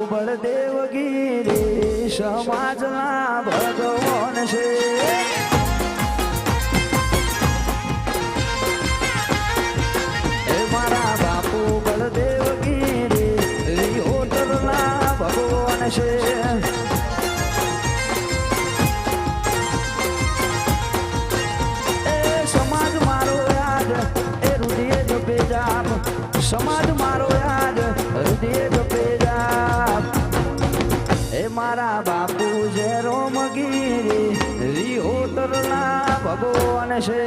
બળદેવગીરી સમાજના ભગવાન છે. મારા બાપુ બળદેવગીરી હોટલના ભગવાન છે. સમાજ મારો યાદ, એ રૂઢિયે જો બેજાબ સમાજ ભગવાન છે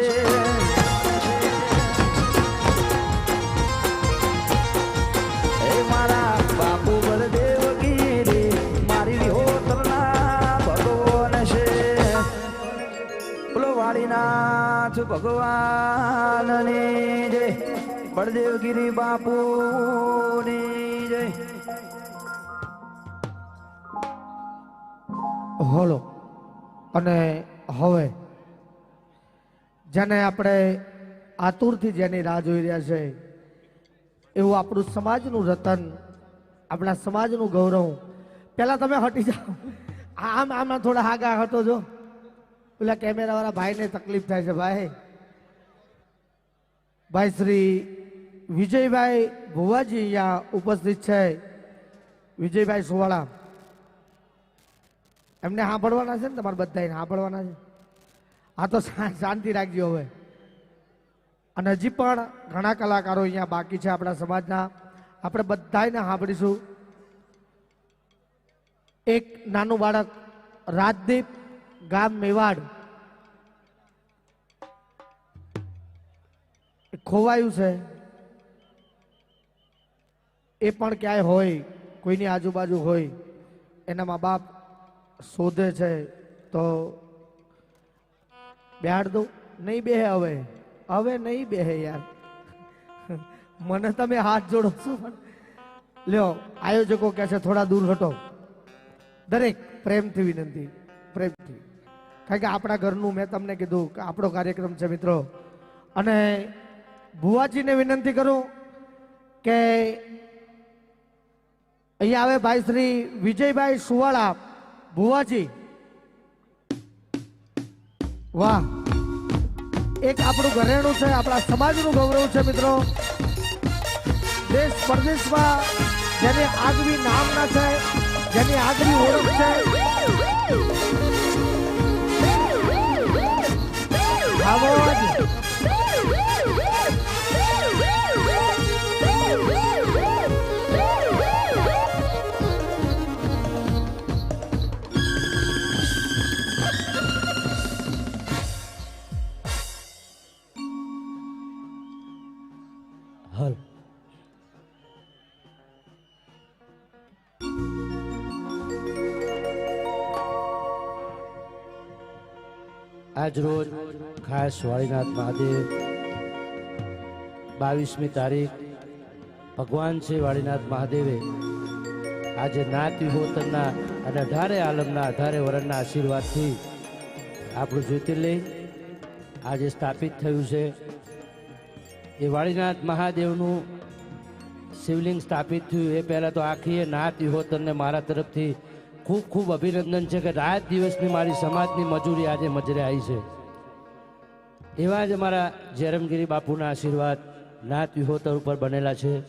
એ મારા બાપુ બળદેવગીરી મારી રિહોટરના ભગવાન છે બોલો, વાળીનાથ ભગવાનની જય. બળદેવગીરી બાપુની જય. હોલો. અને હવે જેને આપણે આતુરથી જેની રાહ જોઈ રહ્યા છે, એવું આપણું સમાજનું રતન, આપણા સમાજનું ગૌરવ. પહેલાં તમે હટી જાઓ. આમ, આમાં થોડા હાગા હતો જો. પેલા કેમેરાવાળા ભાઈને તકલીફ થાય છે ભાઈ. ભાઈ શ્રી વિજયભાઈ ભુવાજી અહીંયા ઉપસ્થિત છે. વિજયભાઈ સુવાળા. એમને સાંભળવાના છે ને તમારે બધાને સાંભળવાના છે? આ તો શાંતિ રાખજો હવે. અને હજી પણ ઘણા કલાકારો અહીંયા બાકી છે આપણા સમાજના. આપણે બધાને સાંભળીશું. એક નાનું બાળક, રાજદીપ ગામ મેવાડ. ખોવાયું છે. એ પણ ક્યાંય હોય, કોઈની આજુબાજુ હોય. એના મા બાપ શોધે છે તો બેહાડ દઉં. નહીં બેહે હવે. હવે નહીં બેહે યાર. મને તમે હાથ જોડો છો પણ. લ્યો, આયોજકો કહે છે થોડા દૂર હટો. દરેક પ્રેમથી વિનંતી, પ્રેમથી. કારણ કે આપણા ઘરનું મેં તમને કીધું કે આપણો કાર્યક્રમ છે મિત્રો. અને ભુવાજીને વિનંતી કરું કે અહીંયા આવે ભાઈ શ્રી વિજયભાઈ સુવાળા, ભુવાજી. વાહ. એક આપણું ઘરેણું છે, આપણા સમાજનું ગૌરવ છે, મિત્રો. દેશ પરદેશમાં જેની આગવી નામના છે, જેની આગવી ઓળખ છે આજ રોજ ખાસ વાળીનાથ મહાદેવ બાવીસમી તારીખ ભગવાન શ્રી વાળીનાથ મહાદેવે આજે નાથ વિભોતનના અને અઢારે આલમના, અઢારે વરણના આશીર્વાદથી આપણું જ્યોતિર્લિંગ આજે સ્થાપિત થયું છે. એ વાળીનાથ મહાદેવનું શિવલિંગ સ્થાપિત થયું. એ પહેલાં તો આખી નાથ વિહોતનને મારા તરફથી ખૂબ ખૂબ અભિનંદન છે કે રાત દિવસની મારી સમાજની મજૂરી આજે મજરે આવી છે. એવા જ અમારા જેરમગીરી બાપુના આશીર્વાદ નાત વિહોતર ઉપર બનેલા છે.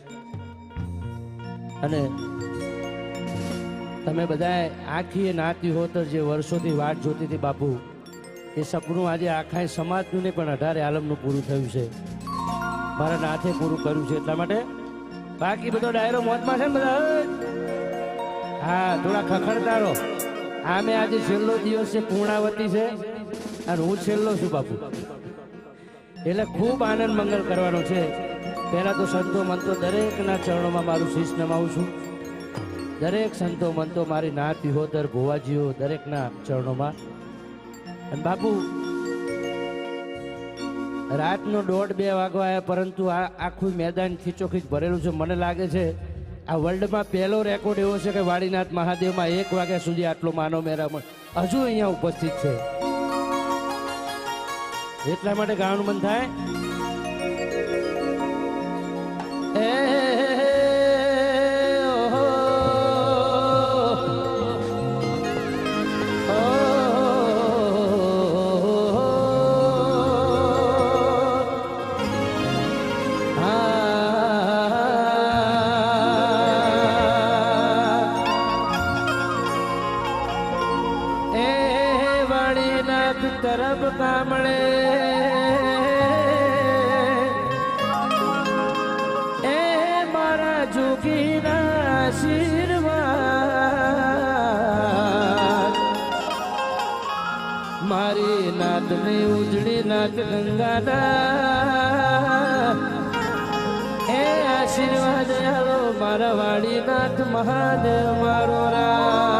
અને તમે બધાએ આખી નાત વિહોતર જે વર્ષોથી વાટ જોતી હતી બાપુ, એ સપનું આજે આખા સમાજનું નહીં, પણ અઢારે આલમનું પૂરું થયું છે. મારા નાથે પૂરું કર્યું છે એટલા માટે. બાકી બધો ડાયરો મોતમાં છે ને બધા? હા, થોડા ખખડતારો. આ આમે આજે છેલ્લો દિવસ છે, પૂર્ણાવતી છે. અને હું છેલ્લો છું, બાપુ. એટલે ખૂબ આનંદ મંગલ કરવાનો છે. પહેલાં તો સંતો મંતો દરેકના ચરણોમાં મારું શીશ નમાવું છું. દરેક સંતો મંતો મારી નાત વિહોદર ભુવાજીઓ દરેકના ચરણોમાં. અને બાપુ, રાતનો દોઢ બે વાગવા આવ્યા, પરંતુ આ આખું મેદાન ખીચોખીચ ભરેલું છે. મને લાગે છે આ વર્લ્ડમાં પહેલો રેકોર્ડ એવો છે કે વાડીનાથ મહાદેવમાં એક વાગ્યા સુધી આટલો માનો મેરામણ હજુ અહીંયા ઉપસ્થિત છે. એટલા માટે ગાવાનું મન થાય. કામળે. એ મારા જોગીના આશીર્વાદ. મારી નાતને ઉજળી નાથ ગંગાના એ આશીર્વાદ આલો મારા વાડી નાથ મહાદેવ મારો રામ.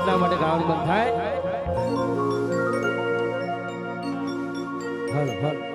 એટલા માટે ગાવાનું બંધ થાય. હલ હલ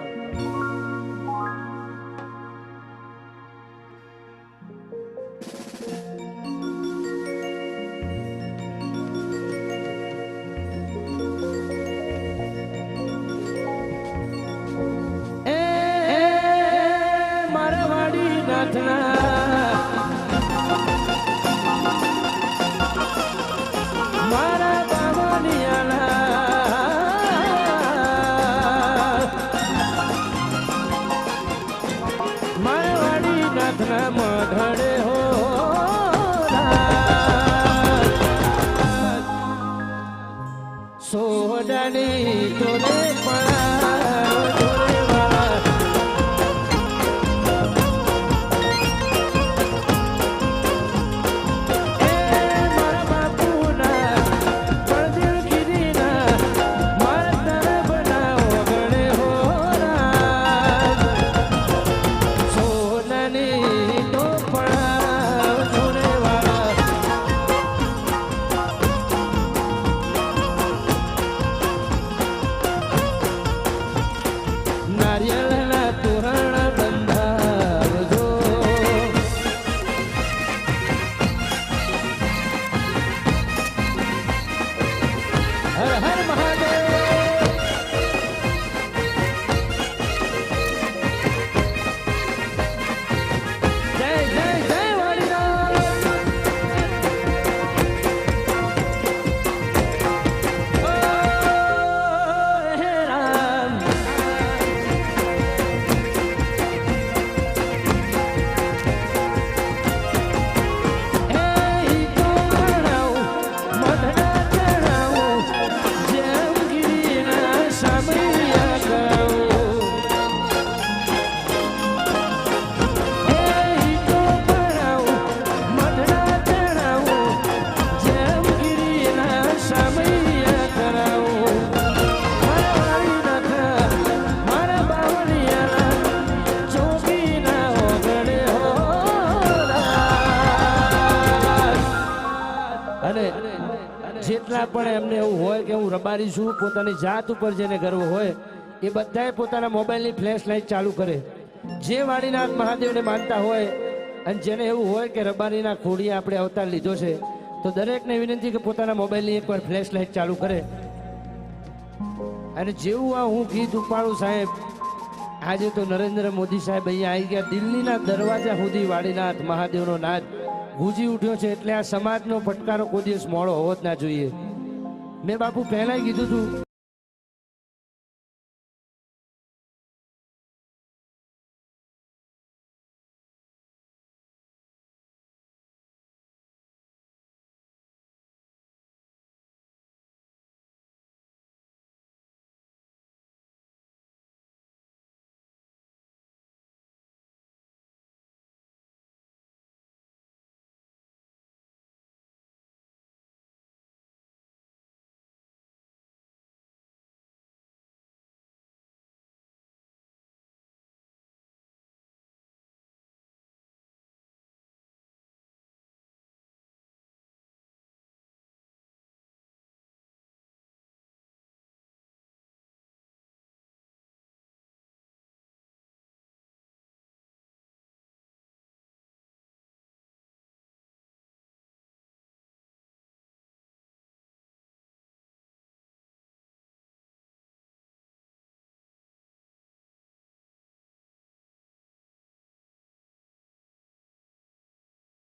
સોડાની તો પડાવ જેટલા પણ એમને એવું હોય કે હું રબારી છું, પોતાની જાત ઉપર જેને ગર્વ હોય, એ બધાએ પોતાના મોબાઈલની ફ્લેશ લાઇટ ચાલુ કરે. જે વાણીનાથ મહાદેવને માનતા હોય, અને જેને એવું હોય કે રબારીના ખોડીએ આપણે અવતાર લીધો છે, તો દરેકને વિનંતી કે પોતાના મોબાઈલની એકવાર ફ્લેશ લાઇટ ચાલુ કરે. અને જેવું આ હું ગીત ઉપાડું સાહેબ, આજે તો નરેન્દ્ર મોદી સાહેબ અહીંયા આવી ગયા. દિલ્હીના દરવાજા સુધી વાડીનાથ મહાદેવનો નાદ ગુંજી ઉઠ્યો છે, એટલે આ સમાજનો ફટકારો કોઈ દિવસ મોડો હોવો જ ના જોઈએ. મેં બાપુ પહેલાંય કીધું હતું